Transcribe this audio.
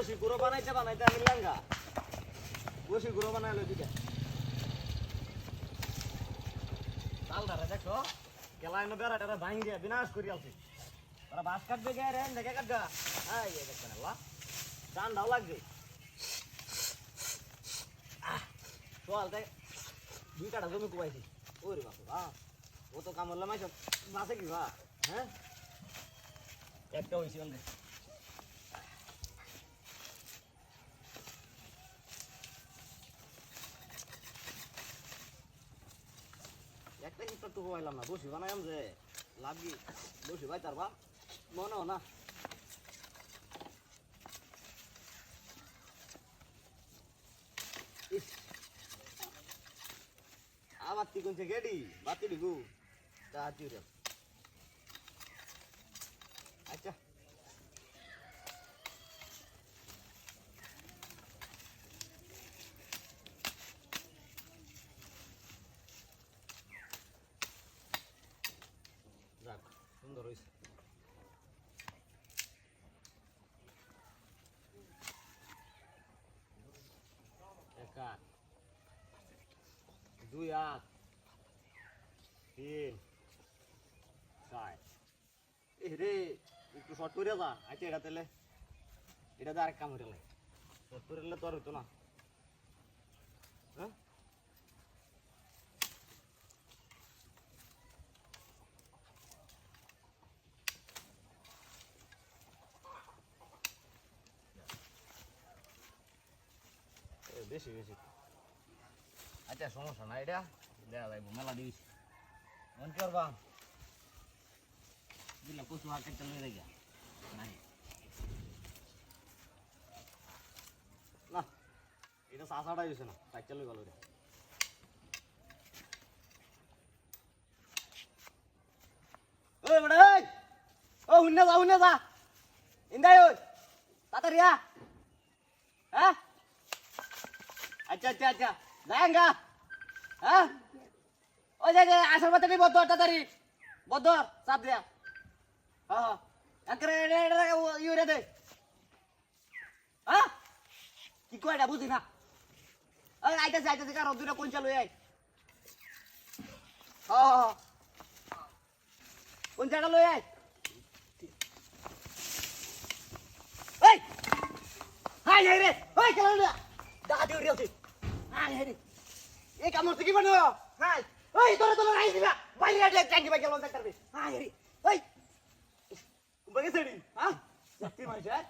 বসি, গুঁড়ো বানাইতে বানাইতে আমি লাঙ্গা বসি, গুঁড়ো বানাইলো দিকে। চাল ধারে দেখো গেলাই না বেড়া টেরা ভাঙ দিয়ে বিনাশ করি আলছি ওরা বাস কাটবে গে রে দেখে কাটবে। হ্যাঁ ইয়ে দেখছেন আল্লাহ, ডান্ডাও লাগবে। চল তাই দুই কাটা জমি কুবাইছি। ওরে বাপু বা ও তো কামড়লে মাইছ বাসে কি বা হ্যাঁ? একটা হয়েছে অনেক একটা হিপটা তো হইলাম না, বসি বানাইলাম যে লাগি বসি ভাই তার বা মনে না। আমার তি কোনছে গেডি? বাতি দিগু তা আচ্ছা। সুন্দর হয়েছে এক আট, দুই আট, তিন, চার। এ রে, একটু শর্ট করে যা আচ্ছা এটা তাহলে এটা তো আরেক কাম হইলে শর্ট করে তো আর হতো না। বেশি বেশি। আচ্ছা সমস্যা না এটা দেওয়া যাইব মেলা দিস। মন করবা? দিলে কচু হাত একটা লয়ে দেখা নাই। না, এটা সাসাটা হয়েছে না সাইকেল লই গেল রে। ও হুন্না যা হুন্না যা। ইন্দাই, ওই! তাড়াতাড়ি হ্যাঁ? আচ্ছা আচ্ছা আচ্ছা। যায়ঙ্গা হ্যাঁ? ওই যে আসার মতো বদ্ধ তাড়াতাড়ি। বদ্ধ চাপ দেয়া হ্যাঁ হ্যাঁ। ইউরে দে। হ্যাঁ? কি কয় এটা, বুঝি না। ওই আইতাছে আইতাছে কারও দুইটা কোন চালু আই হ্যাঁ হ্যাঁ কোন জায়গা লই আই এই! হাই হাই রে! ওই কেলা লই দাদি উড়ি আয় হেরি। এই কামর থেকে বানো হাই। ওই, তোরা তোরা রাই দিবা। বাইরে আটলে ট্যাঙ্কি বাইকে লঞ্চ করবি। আয় হেরি। ওই। বগেছড়ি হ্যাঁ? তুই মাইজা